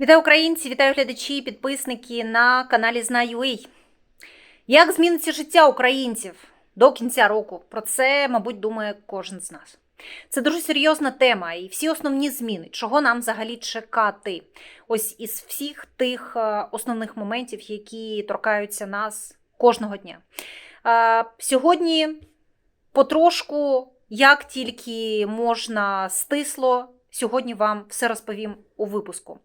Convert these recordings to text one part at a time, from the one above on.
Вітаю українці, вітаю глядачі, підписники на каналі Знаю.ua. Як зміниться життя українців до кінця року? Про це, мабуть, думає кожен з нас. Це дуже серйозна тема, і всі основні зміни, чого нам взагалі чекати. Ось із всіх тих е, основних моментів, які торкаються нас кожного дня. Е, Сьогодні потрошку, як тільки можна стисло, сьогодні вам все розповім у випуску.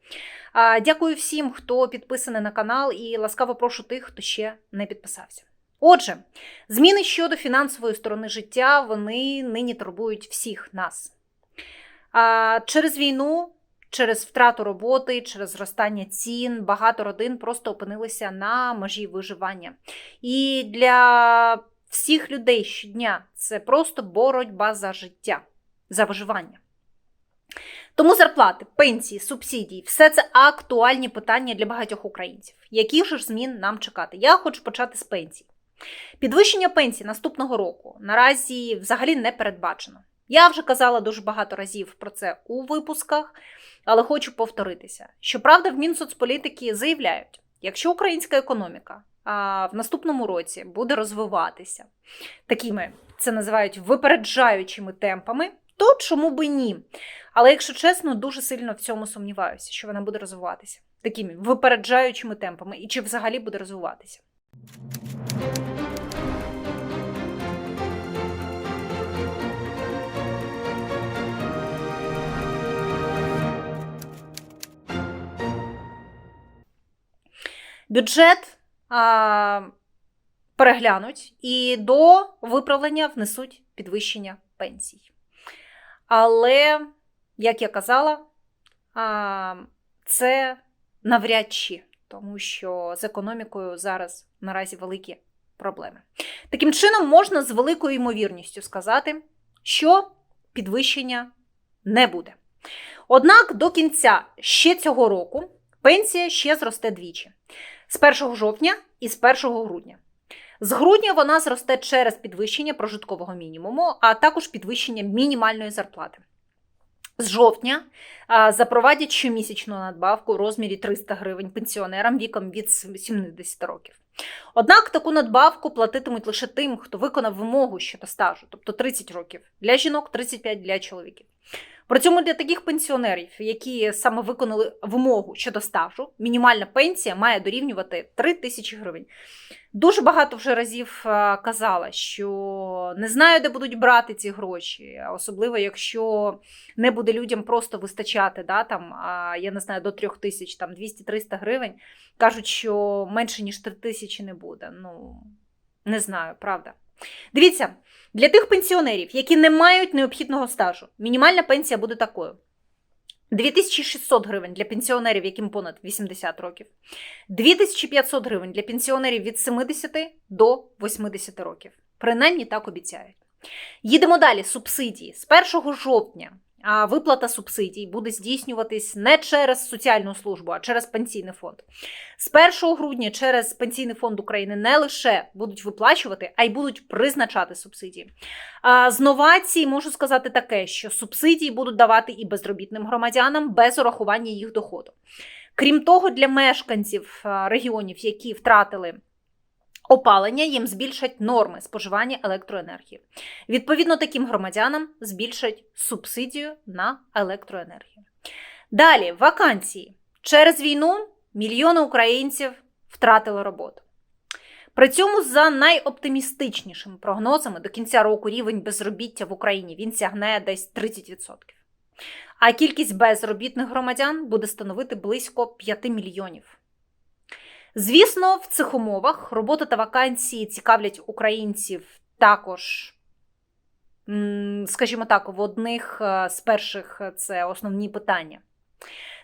Дякую всім, хто підписаний на канал, і ласкаво прошу тих, хто ще не підписався. Отже, зміни щодо фінансової сторони життя вони нині турбують всіх нас. Через війну, через втрату роботи, через зростання цін, багато родин просто опинилися на межі виживання. І для всіх людей щодня це просто боротьба за життя, за виживання. Тому зарплати, пенсії, субсидії все це актуальні питання для багатьох українців. Яких ж змін нам чекати? Я хочу почати з пенсій. Підвищення пенсій наступного року наразі взагалі не передбачено. Я вже казала дуже багато разів про це у випусках, але хочу повторитися. Щоправда, в Мінсоцполітики заявляють, якщо українська економіка а, в наступному році буде розвиватися такими, це називають випереджаючими темпами, то чому би ні? Але якщо чесно, дуже сильно в цьому сумніваюся, що вона буде розвиватися такими випереджаючими темпами, і чи взагалі буде розвиватися. Бюджет а, переглянуть і до виправлення внесуть підвищення пенсій. Але, як я казала, це навряд чи, тому що з економікою зараз наразі великі проблеми. Таким чином, можна з великою ймовірністю сказати, що підвищення не буде. Однак до кінця ще цього року пенсія ще зросте двічі: з 1 жовтня і з 1 грудня. З грудня вона зросте через підвищення прожиткового мінімуму, а також підвищення мінімальної зарплати. З жовтня запровадять щомісячну надбавку у розмірі 300 гривень пенсіонерам віком від 70 років. Однак таку надбавку платитимуть лише тим, хто виконав вимогу щодо стажу, тобто 30 років для жінок, 35 для чоловіків. При цьому для таких пенсіонерів, які саме виконали вимогу щодо стажу, мінімальна пенсія має дорівнювати 3 тисячі гривень. Дуже багато вже разів е, казала, що не знаю, де будуть брати ці гроші, особливо якщо не буде людям просто вистачати, да, там, я не знаю, до 3 тисяч, там 200-300 гривень. Кажуть, що менше ніж 3 тисячі не буде. Ну, не знаю, правда. Дивіться, для тих пенсіонерів, які не мають необхідного стажу, мінімальна пенсія буде такою. 2600 гривень для пенсіонерів, яким понад 80 років, 2500 гривень для пенсіонерів від 70 до 80 років. Принаймні так обіцяють. Їдемо далі. Субсидії. З 1 жовтня виплата субсидій буде здійснюватись не через соціальну службу, а через пенсійний фонд. З 1 грудня через Пенсійний фонд України не лише будуть виплачувати, а й будуть призначати субсидії. З новацій можу сказати таке, що субсидії будуть давати і безробітним громадянам без урахування їх доходу. Крім того, для мешканців регіонів, які втратили опалення їм збільшать норми споживання електроенергії. Відповідно, таким громадянам збільшать субсидію на електроенергію. Далі вакансії. Через війну мільйони українців втратили роботу. При цьому, за найоптимістичнішими прогнозами, до кінця року рівень безробіття в Україні він сягне десь 30%. А кількість безробітних громадян буде становити близько 5 мільйонів. Звісно, в цих умовах робота та вакансії цікавлять українців також, скажімо так, в одних е, з перших це основні питання.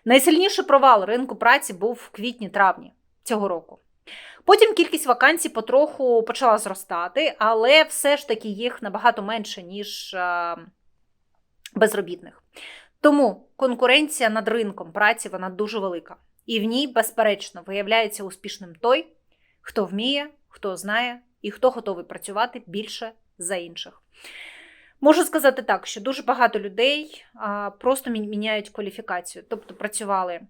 Найсильніший провал ринку праці був в квітні-травні цього року. Потім кількість вакансій потроху почала зростати, але все ж таки їх набагато менше, ніж е, безробітних. Тому конкуренція над ринком праці вона дуже велика. І в ній, безперечно, виявляється успішним той, хто вміє, хто знає і хто готовий працювати більше за інших. Можу сказати так, що дуже багато людей просто міняють кваліфікацію, тобто працювали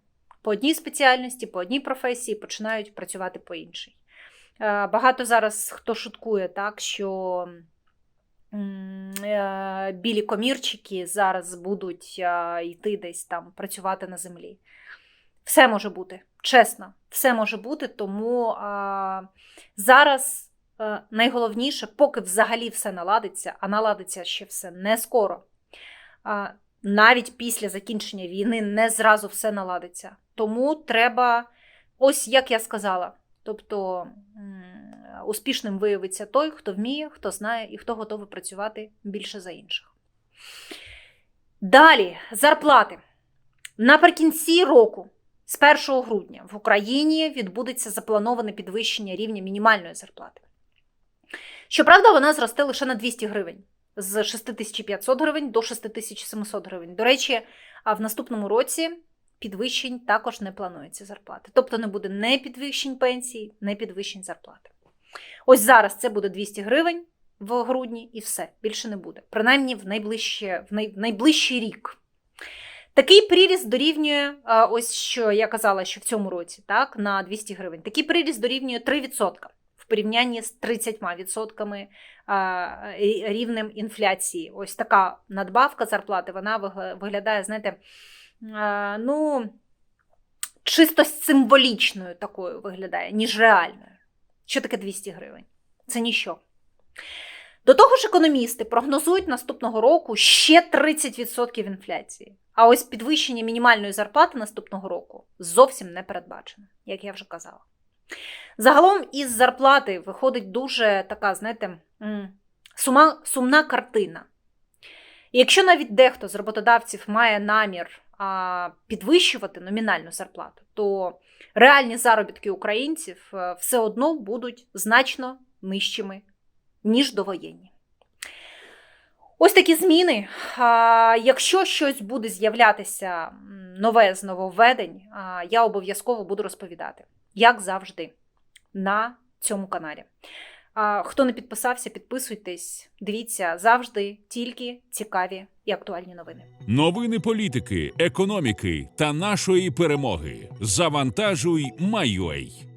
по одній спеціальності, по одній професії, починають працювати по іншій. Багато зараз хто шуткує, так, що е, білі комірчики зараз будуть йти десь там працювати на землі. Все може бути, чесно, все може бути, тому а, зараз е, найголовніше, поки взагалі все наладиться, а наладиться ще все не скоро. А, навіть після закінчення війни не зразу все наладиться. Тому треба, ось як я сказала, тобто успішним виявиться той, хто вміє, хто знає і хто готовий працювати більше за інших. Далі, зарплати. Наприкінці року, з 1 грудня, в Україні відбудеться заплановане підвищення рівня мінімальної зарплати. Щоправда, вона зросте лише на 200 гривень з 6500 гривень до 6700 гривень. До речі, а в наступному році підвищень також не планується зарплати. Тобто не буде не підвищень пенсій, не підвищень зарплати. Ось зараз це буде 200 гривень в грудні і все, більше не буде. Принаймні в, найближче, в, най, в найближчий рік. Такий приріст дорівнює, ось що я казала, що в цьому році, так, на 200 гривень. Такий приріст дорівнює 3% в порівнянні з 30% рівнем інфляції. Ось така надбавка зарплати, вона виглядає, знаєте, ну, чисто символічною такою виглядає, ніж реальною. Що таке 200 гривень? Це ніщо. До того ж, економісти прогнозують наступного року ще 30% інфляції. А ось підвищення мінімальної зарплати наступного року зовсім не передбачено, як я вже казала. Загалом із зарплати виходить дуже така, знаєте, сума, сумна картина. Якщо навіть дехто з роботодавців має намір а, підвищувати номінальну зарплату, то реальні заробітки українців е, все одно будуть значно нижчими, ніж довоєнні. Ось такі зміни. Якщо щось буде з'являтися нове з нововведень, я обов'язково буду розповідати, як завжди, на цьому каналі. Хто не підписався, підписуйтесь. Дивіться завжди тільки цікаві і актуальні новини. Новини політики, економіки та нашої перемоги. Завантажуй Майой.